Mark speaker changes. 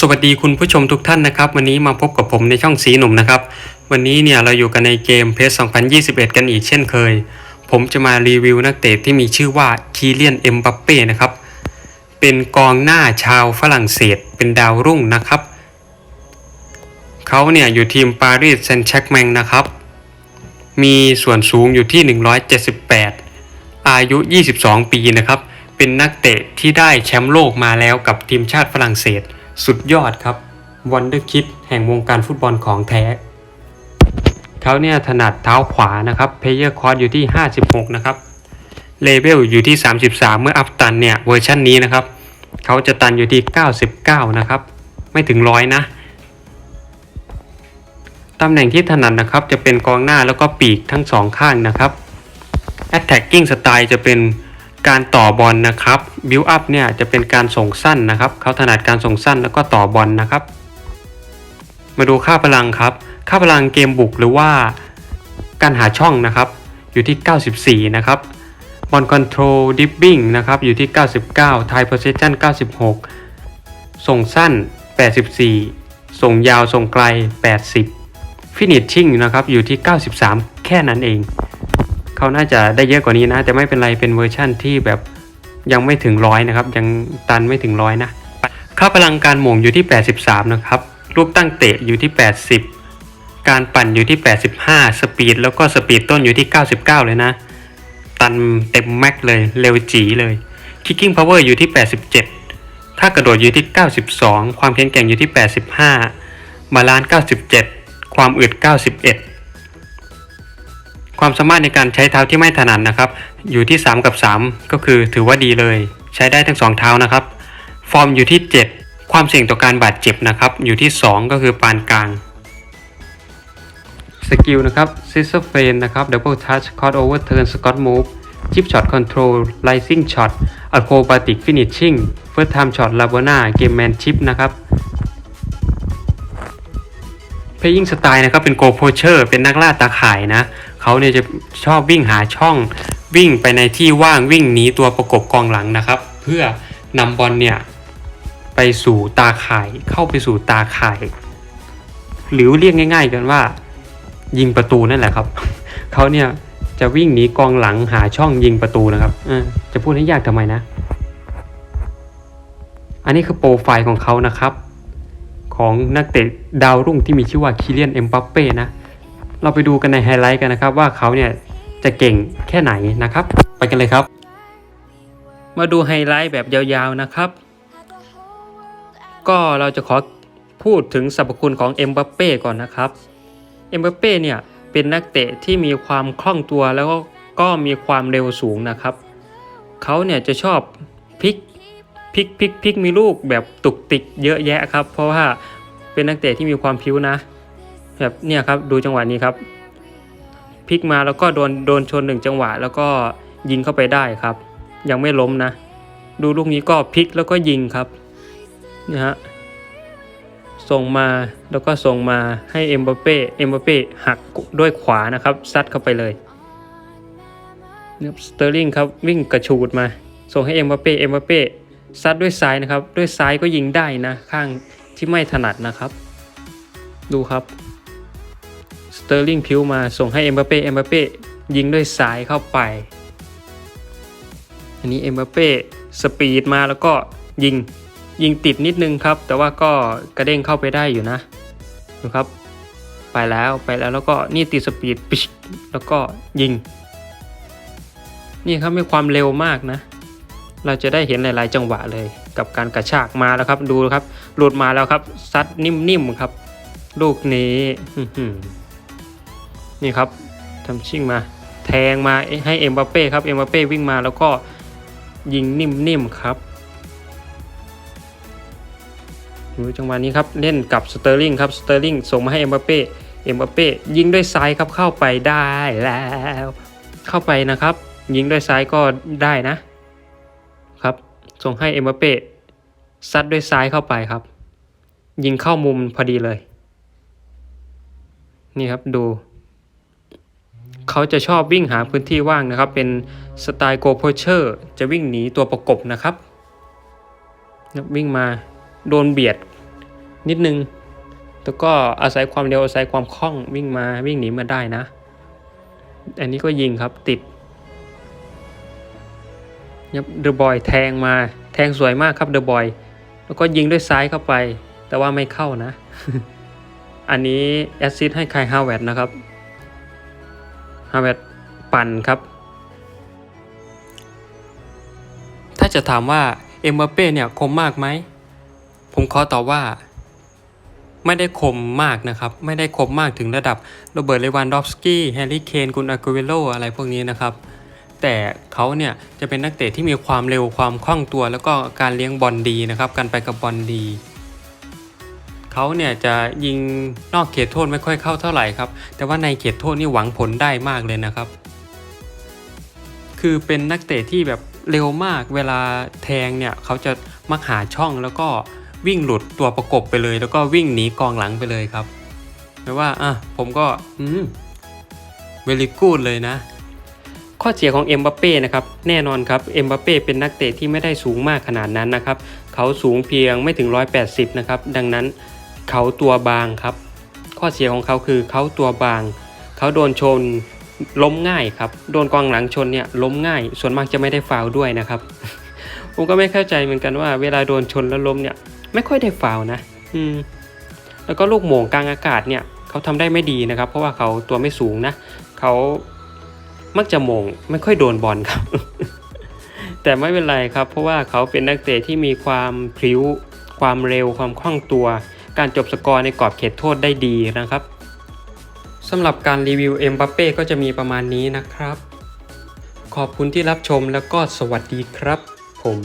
Speaker 1: สวัสดีคุณผู้ชมทุกท่านนะครับ วันนี้มาพบกับผมในช่องสีหนุ่มนะครับ วันนี้เนี่ยเราอยู่กันในเกมเพส2021 กันอีกเช่นเคย ผมจะมารีวิวนักเตะที่มีชื่อว่าคีเลียนเอ็มบัปเป้นะครับ เป็นกองหน้าชาวฝรั่งเศสเป็นดาวรุ่งนะครับ เขาเนี่ยอยู่ทีมปารีสแซงต์แชร์กแมงนะครับ มีส่วนสูงอยู่ที่ 178 อายุ 22 ปีนะครับ เป็นนักเตะที่ได้แชมป์โลกมาแล้วกับทีมชาติฝรั่งเศส สุดยอดครับวันเดอร์คิดแห่งวงการฟุตบอลของแท้ เขาเนี่ยถนัดเท้าขวานะครับเพย์เยอร์คอร์สอยู่ที่ 56 นะครับเลเวลอยู่ที่ 33 เมื่ออัพตันเนี่ยเวอร์ชันนี้นะครับ เขาจะตันอยู่ที่ 99 นะครับ ไม่ถึงร้อยนะ ตำแหน่งที่ถนัดนะครับจะเป็นกองหน้าแล้วก็ปีกทั้งสองข้างนะครับ attacking style จะเป็น การต่อบอลนะครับ build up เนี่ยจะเป็นการส่งสั้นนะครับเขาถนัดการส่งสั้นแล้วก็ต่อบอลนะครับ มาดูค่าพลังครับ ค่าพลังเกมบุกหรือว่าการหาช่องนะครับอยู่ที่ 94 นะครับบอลคอนโทรลดิฟบิ้งนะครับอยู่ที่ 99 Time Possession 96 ส่งสั้น 84 ส่งยาวส่งไกล 80 Finishing นะครับอยู่ที่ 93 แค่นั้นเอง เขาน่าจะได้เยอะกว่านี้นะ แต่ไม่เป็นไรเป็นเวอร์ชั่นที่แบบยังไม่ถึงร้อยนะครับยังตันไม่ถึงร้อยนะค่าพลังการหม่งอยู่ที่ 83 นะครับ ลูกตั้งเตะอยู่ที่ 80 การปั่นอยู่ที่ 85 สปีดแล้วก็สปีดต้นอยู่ที่ 99 เลยนะ ตันเต็มแม็กเลยเร็วจีเลย Kicking Power อยู่ที่ 87ถ้ากระโดดอยู่ที่ 92 ความแข็งแกร่งอยู่ที่ 85 บาลานซ์ 97 ความอึด 91 ความสามารถในการใช้เท้าที่ไม่ถนัดนะครับ อยู่ที่ 3 กับ 3 ก็คือถือว่าดีเลย ใช้ได้ทั้ง 2 เท้านะครับ ฟอร์มอยู่ที่ 7 ความเสี่ยงต่อการบาดเจ็บนะครับ อยู่ที่ 2 ก็คือปานกลางสกิลนะครับซิสเซอร์เฟนนะครับดับเบิลทัชคอร์ดโอเวอร์เทิร์นสกอตมูฟชิปช็อตคอนโทรลไลซิ่งช็อตอะโคบาติกฟินิชชิ่งเฟิร์สไทม์ช็อตลาโบนาเกมแมนชิปนะครับเพลยิงสไตล์นะครับเป็นโกโพเชอร์เป็นนักล่าตาข่ายนะ เขาเนี่ยจะชอบวิ่งหาช่องวิ่งไปในที่ว่างวิ่งหนีตัวประกบกองหลังนะครับ เพื่อนำบอลเนี่ยไปสู่ตาข่ายเข้าไปสู่ตาข่าย หรือเรียกง่าย ๆ กันว่า ยิงประตูนั่นแหละครับเขาเนี่ยจะวิ่งหนีกองหลังหาช่องยิงประตูนะครับอจะพูดให้ยากทำไมนะ อันนี้คือโปรไฟล์ของเขานะครับ ของนักเตะดาวรุ่งที่มีชื่อว่าคิเลียนเอ็มบัปเป้นะ เราไปดูกันในไฮไลท์กันนะครับ ว่าเขาเนี่ยจะเก่งแค่ไหนนะครับ ไปกันเลยครับ มาดูไฮไลท์แบบยาวๆนะครับ ก็เราจะขอพูดถึงสรรพคุณของเอ็มบัปเป้ก่อนนะครับเอ็มบัปเป้เนี่ยเป็นนักเตะที่มีความคล่องตัวแล้วก็ก็มีความเร็วสูงนะครับ เขาเนี่ยจะชอบพลิกพลิกพลิกพลิกมีลูกแบบตุกติกเยอะแยะครับ เพราะว่าเป็นนักเตะที่มีความพิ้วนะ แบบเนี่ยครับดูจังหวะนี้ครับพลิกมาแล้วก็โดนโดนชนหนึ่งจังหวะ แล้วก็ยิงเข้าไปได้ครับ ยังไม่ล้มนะ ดูลูกนี้ก็พลิกแล้วก็ยิงครับนะฮะส่งมาแล้วก็ส่งมาให้เอ็มบัปเป้เอ็มบัปเป้หักด้วยขวานะครับซัดเข้าไปเลยเนี่ยสเตอร์ลิงครับวิ่งกระชูดมา ส่งให้เอ็มบัปเป้เอ็มบัปเป้ซัดด้วยซ้ายนะครับ ด้วยซ้ายก็ยิงได้นะ ข้างที่ไม่ถนัดนะครับ ดูครับ เตอร์ลิงพิวมาส่งให้เอ็มบัปเป้เอ็มบัปเป้ยิงด้วยซ้ายเข้าไป อันนี้เอ็มบัปเป้สปีดมาแล้วก็ยิงยิงติดนิดนึงครับ แต่ว่าก็กระเด้งเข้าไปได้อยู่นะดูครับ ไปแล้วไปแล้วแล้วก็นี่ติดสปีดปิชแล้วก็ยิง นี่ครับมีความเร็วมากนะ เราจะได้เห็นหลาย ๆ จังหวะเลย กับการกระชากมาแล้วครับดูครับ หลุดมาแล้วครับซัดนิ่ม ๆ ครับ ลูกนี้อื นี่ครับทำชิ่งมา แทงมาให้เอ็มบัปเป้ครับเอ็มบัปเป้วิ่งมาแล้วก็ยิงนิ่มๆครับดูจังหวะนี้ครับเล่นกับสเตอร์ลิงครับสเตอร์ลิงส่งมาให้เอ็มบัปเป้เอ็มบัปเป้ยิงด้วยซ้ายครับเข้าไปได้แล้ว เข้าไปนะครับ ยิงด้วยซ้ายก็ได้นะครับ ส่งให้เอ็มบัปเป้ซัดด้วยซ้ายเข้าไปครับ ยิงเข้ามุมพอดีเลย นี่ครับดู เขาจะชอบวิ่งหาพื้นที่ว่างนะครับ เป็นสไตล์โกโพเชอร์จะวิ่งหนีตัวประกบนะครับ วิ่งมาโดนเบียดนิดนึงแต่ก็อาศัยความเร็วอาศัยความคล่องวิ่งมาวิ่งหนีมาได้นะ อันนี้ก็ยิงครับติดยับเดอะบอยแทงมาแทงสวยมากครับเดอะบอยแล้วก็ยิงด้วยซ้ายเข้าไป แต่ว่าไม่เข้านะ อันนี้แอสซิสต์ให้คายฮาวเวดนะครับาวเวดปั่นครับ ถ้าจะถามว่าเอ็มบัปเป้เนี่ยคมมากไหม ผมขอตอบว่า ไม่ได้คมมากนะครับ ไม่ได้คมมากถึงระดับโรเบิร์ตเลวันดอฟสกี้แฮร์รี่เคนกุนอากูเวโลอะไรพวกนี้นะครับ แต่เขาเนี่ยจะเป็นนักเตะที่มีความเร็วความคล่องตัว แล้วก็การเลี้ยงบอลดีนะครับ การไปกับบอลดี เขาเนี่ยจะยิงนอกเขตโทษไม่ค่อยเข้าเท่าไหร่ครับ แต่ว่าในเขตโทษนี่หวังผลได้มากเลยนะครับ คือเป็นนักเตะที่แบบเร็วมากเวลาแทงเนี่ยเขาจะมักหาช่องแล้วก็วิ่งหลุดตัวประกบไปเลย แล้วก็วิ่งหนีกองหลังไปเลยครับแปลว่าอะผมก็อืมเวลิกูดเลยนะ ข้อเสียของเอ็มบัปเป้นะครับแน่นอนครับเอ็มบัปเป้เป็นนักเตะที่ไม่ได้สูงมากขนาดนั้นนะครับ เขาสูงเพียงไม่ถึง 180 นะครับ ดังนั้น เขาตัวบางครับ ข้อเสียของเขาคือเขาตัวบาง เขาโดนชนล้มง่ายครับ โดนกองหลังชนเนี่ยล้มง่าย ส่วนมากจะไม่ได้ฟาวด้วยนะครับ ผมก็ไม่เข้าใจเหมือนกันว่า เวลาโดนชนแล้วล้มเนี่ย ไม่ค่อยได้ฟาวนะ อืม แล้วก็ลูกโหม่งกลางอากาศเนี่ย เขาทำได้ไม่ดีนะครับ เพราะว่าเขาตัวไม่สูงนะ เขามักจะโหม่งไม่ค่อยโดนบอลครับ แต่ไม่เป็นไรครับ เพราะว่าเขาเป็นนักเตะที่มีความพลิ้ว ความเร็ว ความคล่องตัว การจบสกอร์ในกรอบเขตโทษได้ดีนะครับสำหรับการรีวิวเอ็มบัปเป้ก็จะมีประมาณนี้นะครับ ขอบคุณที่รับชมแล้วก็สวัสดีครับ ผม